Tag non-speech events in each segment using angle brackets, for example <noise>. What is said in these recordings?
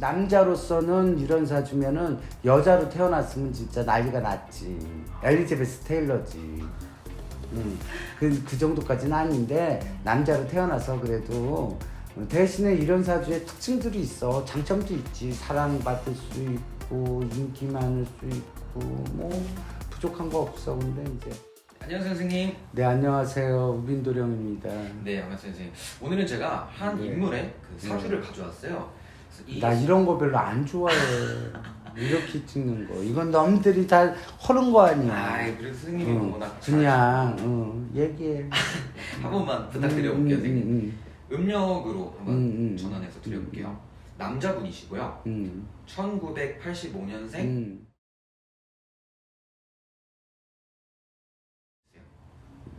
남자로서는 이런 사주면은 여자로 태어났으면 진짜 난리가 났지. 엘리자베스 테일러지. 음, 그, 그 정도까지는 아닌데 남자로 태어나서 그래도 대신에 이런 사주에 특징들이 있어. 장점도 있지. 사랑받을 수 있고 인기 많을 수 있고 뭐 부족한 거 없어. 근데 이제 안녕하세요 선생님. 네 안녕하세요 우빈도령입니다. 네 안녕하세요 선생님. 오늘은 제가 한 네. 인물의 그 사주를 가져왔어요. 나 이런 거 별로 안 좋아해. 이렇게 찍는 거. 이건 남들이 다 허는 거 아니야. 아이 그래도 선생님이 응, 워낙 그냥 응, 얘기해. <laughs> 한 번만 부탁드려볼게요 음, 선생님. 음, 음력으로 한번 음, 음. 전환해서 드려볼게요. 남자분이시고요. 음, 1985년생 음.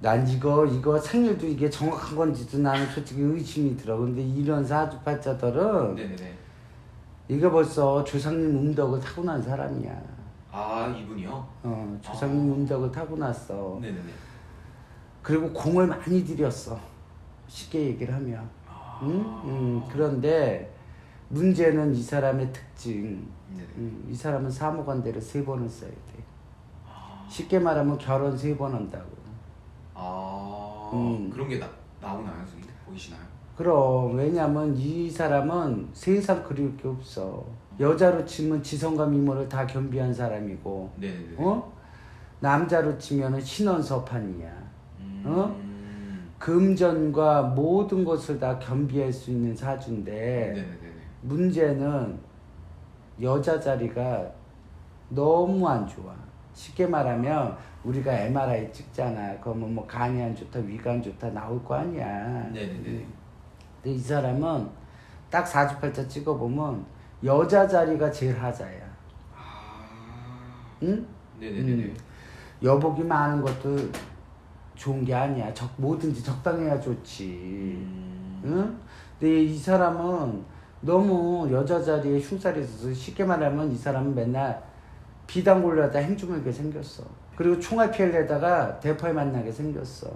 난 이거 이거 생일도 이게 정확한 건지도 나는 솔직히 의심이 들어. 근데 이런 사주팔자들은 네네네. 이게 벌써 조상님 음덕을 타고난 사람이야. 아 이분이요? 어, 조상님 음덕을 타고났어. 네네네. 그리고 공을 많이 들였어. 쉽게 얘기를 하면. 아. 응? 음, 그런데 문제는 이 사람의 특징. 음, 이 사람은 사무관대를 세 번을 써야 돼. 아. 쉽게 말하면 결혼 세 번 한다고. 아 음. 그런 게 나, 나오나요 선생님? 보이시나요? 그럼 왜냐면 이 사람은 세상 그리울 게 없어. 여자로 치면 지성과 미모를 다 겸비한 사람이고, 네네네. 어? 남자로 치면은 신원서판이야. 음. 어? 금전과 모든 것을 다 겸비할 수 있는 사주인데 네네네네. 문제는 여자 자리가 너무 안 좋아. 쉽게 말하면 우리가 MRI 찍잖아. 그러면 뭐 간이 안 좋다, 위가 안 좋다 나올 거 아니야. 네네네. 근데 이 사람은 딱 사주팔자 찍어보면 여자 자리가 제일 하자야. 아. 응? 네네네네. 음. 여복이 많은 것도 좋은 게 아니야. 적, 뭐든지 적당해야 좋지. 음. 응? 근데 이 사람은 너무 여자 자리에 흉살이 있어서 쉽게 말하면 이 사람은 맨날 비단골려다 행주물게 생겼어. 그리고 총알 피해를 내다가 대포에 만나게 생겼어.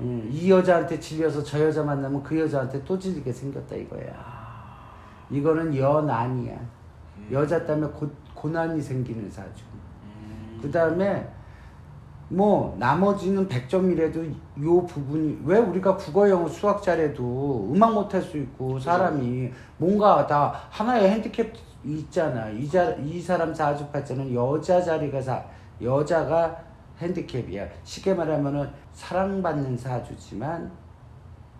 음. 응, 이 여자한테 질려서 저 여자 만나면 그 여자한테 또 질리게 생겼다 이거야. 이거는 연안이야. 음. 여자 때문에 고, 고난이 생기는 사주. 음. 그 다음에 뭐 나머지는 100점이라도 요 부분이 왜 우리가 국어 영어 수학 잘해도 음악 못할 수 있고 사람이 뭔가 다 하나의 핸디캡 있잖아 이, 자, 이 사람 사주 팔자는 여자 자리가 사 여자가 핸디캡이야 쉽게 말하면은 사랑받는 사주지만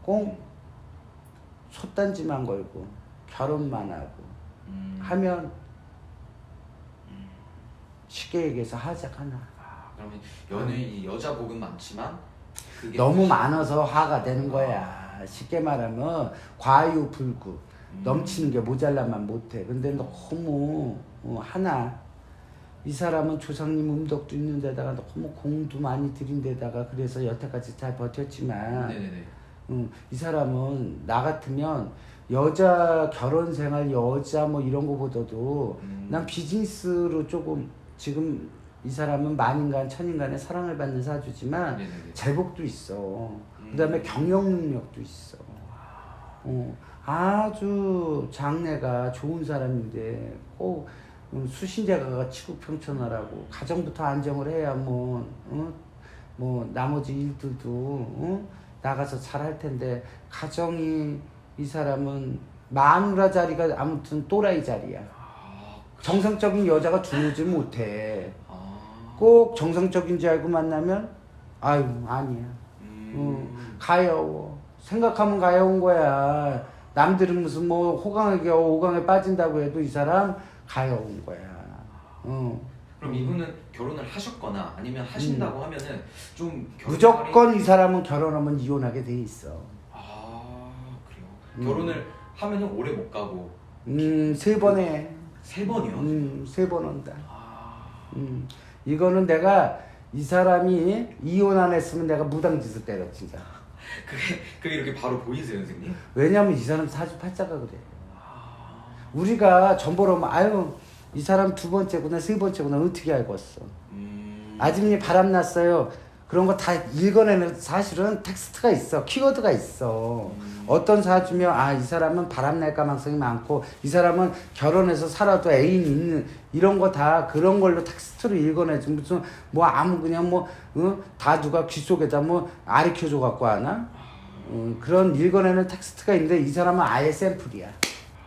꼭 솥단지만 걸고 결혼만 하고 음. 하면 쉽게 얘기해서 하작 하나 아, 그러면 연예인 여자 복은 많지만 너무 많아서 화가 되는 거야. 쉽게 말하면 과유불구 음. 넘치는 게 모자라만 못해. 근데 너무 어, 하나 이 사람은 조상님 음덕도 있는 데다가 너무 공도 많이 들인 데다가 그래서 여태까지 잘 버텼지만 네네네. 음, 이 사람은 나 같으면 여자 결혼 생활 여자 뭐 이런 거보다도 음. 난 비즈니스로 조금 지금 이 사람은 만인간 천인간의 사랑을 받는 사주지만 네네네. 제복도 있어. 음. 그 다음에 경영 능력도 있어. 어, 아주 장래가 좋은 사람인데 꼭 음, 수신자가 치국평천하라고 가정부터 안정을 해야 뭐, 어? 뭐 나머지 일들도 어? 나가서 잘할 텐데 가정이 이 사람은 마누라 자리가 아무튼 또라이 자리야. 아, 정상적인 여자가 들어오지 못해. 아. 꼭 정상적인 줄 알고 만나면 아유 아니야. 음. 어, 가여워. 생각하면 가여운 거야. 남들은 무슨 뭐 호강에 겨워 호강에 빠진다고 해도 이 사람 가여운 거야. 어. 그럼 이분은 결혼을 하셨거나 아니면 하신다고 하면은 좀 결혼 무조건 이 사람은 결혼하면 이혼하게 돼 있어. 아 그래요. 음. 결혼을 하면은 오래 못 가고 음, 세 번에, 세 번이요. 음, 세 번 온다. 아. 음, 이거는 내가 이 사람이 이혼 안 했으면 내가 무당짓을 때려 진짜. <laughs> 그게 그게 이렇게 바로 보이세요, 선생님? 왜냐면 이 사람 사주 팔자가 그래. 아. 우리가 전보러면 아유 이 사람 두 번째구나 세 번째구나 어떻게 알겠어? 음. 아줌님 바람 났어요. 그런 거 다 읽어내는 사실은 텍스트가 있어 키워드가 있어 어떤 사주면 아 이 사람은 바람날 가능성이 많고 이 사람은 결혼해서 살아도 애인이 있는 이런 거 다 그런 걸로 텍스트로 읽어내지 무슨 뭐 아무 그냥 뭐다 누가 귀 속에다 뭐 아리켜줘 갖고 하나 음, 그런 읽어내는 텍스트가 있는데 이 사람은 아예 샘플이야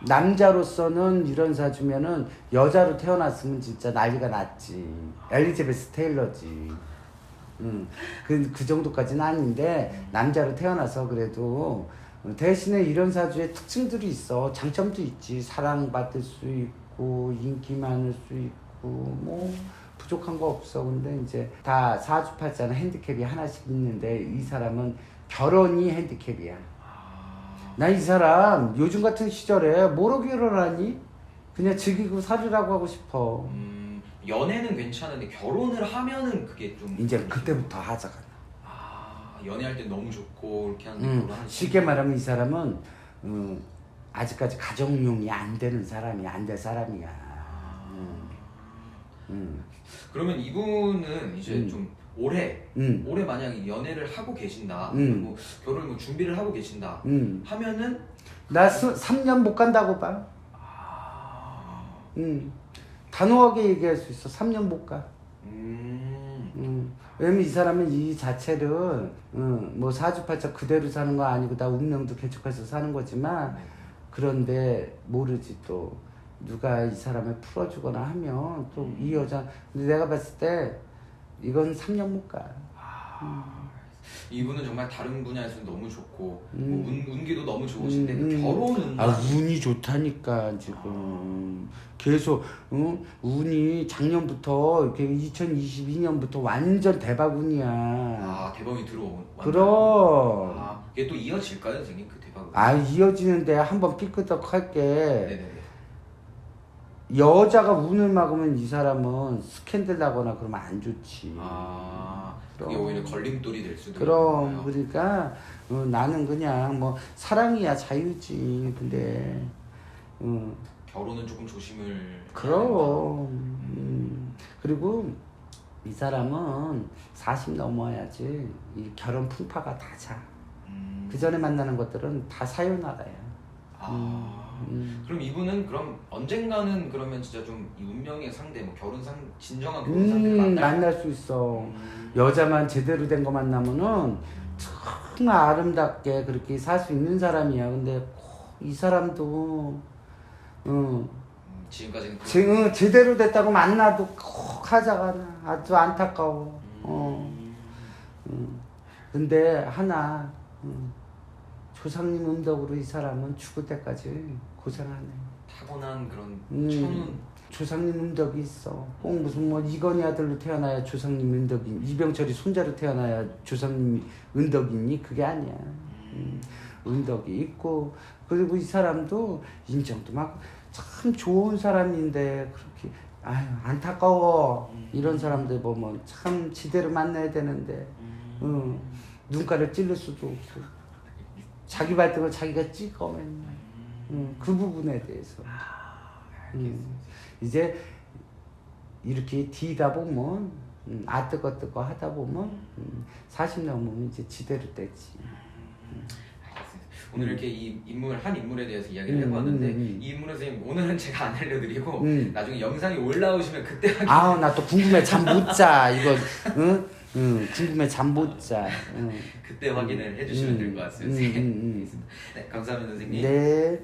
남자로서는 이런 사주면은 여자로 태어났으면 진짜 난리가 났지. 엘리자베스 테일러지. 음, 그, 그 정도까지는 아닌데 남자로 태어나서 그래도 대신에 이런 사주의 특징들이 있어. 장점도 있지. 사랑받을 수 있고 인기 많을 수 있고 뭐 부족한 거 없어. 근데 이제 다 사주팔자는 핸디캡이 하나씩 있는데 이 사람은 결혼이 핸디캡이야 나 이 사람 요즘 같은 시절에 뭐로 결혼하니? 그냥 즐기고 살으라고 하고 싶어 음, 연애는 괜찮은데 결혼을 하면은 그게 좀 이제 그때부터 하자가 아 연애할 때 너무 좋고 이렇게 하는데 음, 결혼하는 쉽게 말하면 이 사람은 음, 아직까지 가정용이 안 되는 사람이 안 될 사람이야. 음, 음, 그러면 이분은 이제 음. 좀 올해 음, 올해 만약에 연애를 하고 계신다 음. 뭐 결혼 뭐 준비를 하고 계신다 음. 하면은 나 스, 3년 못 간다고 봐. 아, 음, 단호하게 얘기할 수 있어. 3년 못 가. 음, 음, 왜냐면 이 사람은 이 자체를 음, 뭐 사주팔자 그대로 사는 거 아니고 다 운명도 개척해서 사는 거지만 그런데 모르지 또 누가 이 사람을 풀어주거나 하면 또 이 여자 근데 내가 봤을 때 이건 3년 못 가. 이분은 정말 다른 분야에서 너무 좋고 음. 뭐 운, 운기도 너무 좋으신데 음, 그 음. 결혼은 아 운이 좋다니까 지금 계속 응? 운이 작년부터 이렇게 2022년부터 완전 대박 운이야. 아 대박이 들어온 그럼 아 이게 또 이어질까요 선생님 그 대박은 아 이어지는데 한번 삐끄덕 할게 네네네 여자가 운을 막으면 이 사람은 스캔들 나거나 그러면 안 좋지. 아 그게 그럼. 오히려 걸림돌이 될 수도 그럼 있겠네요. 그러니까 어, 나는 그냥 뭐 사랑이야 자유지. 근데 어, 결혼은 조금 조심을 그럼 음, 그리고 이 사람은 40 넘어야지 이 결혼 풍파가 다 자. 음. 그 전에 만나는 것들은 다 사요나라야. 아 음. 그럼 이분은 그럼 언젠가는 그러면 진짜 좀 이 운명의 상대 뭐 결혼 상 진정한 결혼 상대를 음, 만날 만날 수 있어. 음. 여자만 제대로 된 거 만나면은 정말 아름답게 그렇게 살 수 있는 사람이야. 근데 꼭이 사람도 응, 음, 지금까지는 그- 제, 응, 제대로 됐다고 만나도 꼭 하자가 나. 아주 안타까워. 어. 음. 응. 근데 하나 응, 조상님 음덕으로 이 사람은 죽을 때까지 고생하네. 타고난 그런 음. 천운 조상님 은덕이 있어. 꼭 무슨 뭐 이건희 아들로 태어나야 조상님 은덕이, 이병철이 손자로 태어나야 조상님 은덕이니 그게 아니야. 음, 은덕이 있고 그리고 이 사람도 인정도 막 참 좋은 사람인데 그렇게 아유 안타까워 이런 사람들 보면 참 지대로 만나야 되는데 응, 눈가를 찔릴 수도 없고 자기 발등을 자기가 찍어 맨날 응, 그 부분에 대해서 음, 이제 이렇게 뒤다 보면 음, 아 뜨거 뜨거 하다 보면 음, 40 넘으면 이제 지대로 되지. 알겠습니다. 오늘 이렇게 이 인물 한 인물에 대해서 이야기를 음, 해봤는데 음, 음. 이 인물은 선생님 오늘은 제가 안 알려드리고 음. 나중에 영상이 올라오시면 그때 하기 아우 나 또 궁금해 잠 못 자 이거 응? 응 궁금해 잠 못 자. 응. 그때 확인을 해주시면 될 것 같습니다. 음, 음, 음. 네, 감사합니다 선생님. 네.